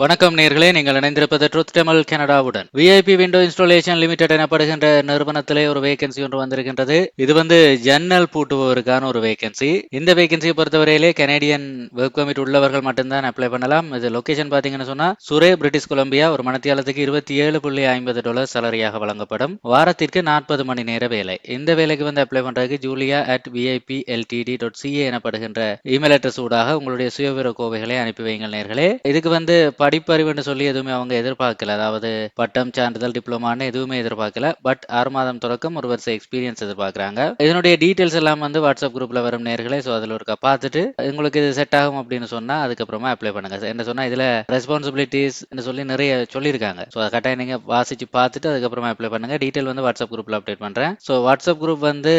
வணக்கம் நேர்களே நீங்கள் இணைந்திருப்பது ட்ரூத் டெமல் கனடாவுடன் விஐபி விண்டோ இன்ஸ்டாலேஷன் லிமிடெட் எனப்படுகின்ற நிறுவனத்திலே ஒரு வேகன்சி ஒன்று வந்திருக்கின்றது. இது வந்து ஜன்னல் பூட்டுபவருக்கான ஒரு வேகன்சி இந்த வேகன்சியை பொறுத்தவரையிலே கனேடியன் ஒர்க் பர்மிட் உள்ளவர்கள் மட்டும்தான் அப்ளை பண்ணலாம். இது லொகேஷன் பாத்தீங்கன்னு சொன்னா சுரே பிரிட்டிஷ் கொலம்பியா ஒரு மணத்தியாலத்துக்கு இருபத்தி ஏழு புள்ளி ஐம்பது டாலர் சலரியாக வழங்கப்படும். வாரத்திற்கு நாற்பது மணி நேர வேலை. இந்த வேலைக்கு வந்து அப்ளை பண்றதுக்கு Julia at VIP LTD dot CA எனப்படுகின்ற இமெயில் அட்ரஸ் ஊடாக உங்களுடைய சுயவிவர கோவைகளை அனுப்பி வைங்கள் நேர்களே. இதுக்கு வந்து படிப்பறிவுன்னு சொல்லி எதுவுமே அவங்க எதிர்பார்க்கல. அதாவது பட்டம் சான்றிதழ் டிப்ளமான்னு எதுவுமே எதிர்பார்க்கல. பட் ஆறு மாதம் தொடக்கம் ஒரு வருஷம் எக்ஸ்பீரியன்ஸ் எதிர்பார்க்குறாங்க. இதனுடைய டீட்டெயில்ஸ் எல்லாம் வந்து வாட்ஸ்அப் குரூப்ல வரும் நேர்களே ஸோ அதில் ஒருக்கா பார்த்துட்டு உங்களுக்கு இது செட் ஆகும் அப்படின்னு சொன்னா அதுக்கப்புறமா அப்ளை பண்ணுங்க என்ன சொன்னா இதுல ரெஸ்பான்சிபிலிட்டிஸ் சொல்லி நிறைய சொல்லியிருக்காங்க. ஸோ அதை கட்டாயம் நீங்க வாசிச்சு பார்த்துட்டு அதுக்கப்புறமா அப்ளை பண்ணுங்க. டீட்டெயில் வந்து வாட்ஸ்அப் குரூப்ல அப்டேட் பண்றேன். ஸோ வாட்ஸ்அப் குரூப் வந்து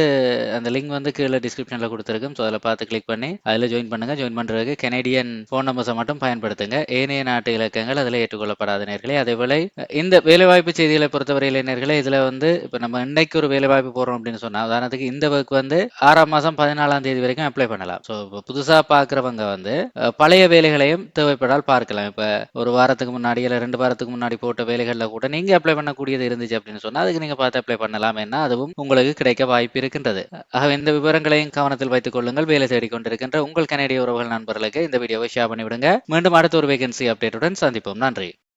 அந்த லிங்க் வந்து கீழே டிஸ்கிரிப்ஷன்ல கொடுத்துருக்கும். ஸோ அதில் பார்த்து கிளிக் பண்ணி அதில் ஜாயின் பண்ணுங்க. ஜாயின் பண்றதுக்கு கெனடியன் ஃபோன் நம்பர்ஸை மட்டும் பயன்படுத்துங்க. ஏனைய நாட்டு இலக்கங்கள் அதில் ஏற்றுக்கொள்ளப்படாத நேர்களே. அதேபோல இந்த வேலைவாய்ப்பு செய்திகளை பொறுத்தவரையில் நேர்களே இதுல வந்து இப்போ நம்ம இன்னைக்கு ஒரு வேலைவாய்ப்பு போகிறோம் அப்படின்னு சொன்னால் உதாரணத்துக்கு இந்த ஒர்க் வந்து ஆறாம் மாசம் பதினாலாம் தேதி வரைக்கும் அப்ளை பண்ணலாம். ஸோ இப்போ புதுசாக பார்க்குறவங்க வந்து பழைய வேலைகளையும் தேவைப்படால் பார்க்கலாம். இப்போ ஒரு வாரத்துக்கு முன்னாடி இல்லை ரெண்டு வாரத்துக்கு முன்னாடி போட்ட வேலைகளில் கூட நீங்க அப்ளை பண்ணக்கூடியது இருந்துச்சு அப்படின்னு சொன்னா அதுக்கு நீங்க பார்த்து அப்ளை பண்ணலாம் என்ன அதுவும் உங்களுக்கு கிடைக்க வாய்ப்பு இருக்கின்றது. ஆகவே இந்த விவரங்களையும் கவனத்தில் வைத்துக் கொள்ளுங்கள். வேலை தேடிக்கொண்டிருக்கின்ற உங்கள் கனடிய உறவுகள் நண்பர்களுக்கு இந்த வீடியோவை ஷேர் பண்ணிவிடுங்க. மீண்டும் அடுத்த ஒரு வேகன்சி அப்டேட் அப்டேட்டுடன் சந்திப்போம் நன்றி.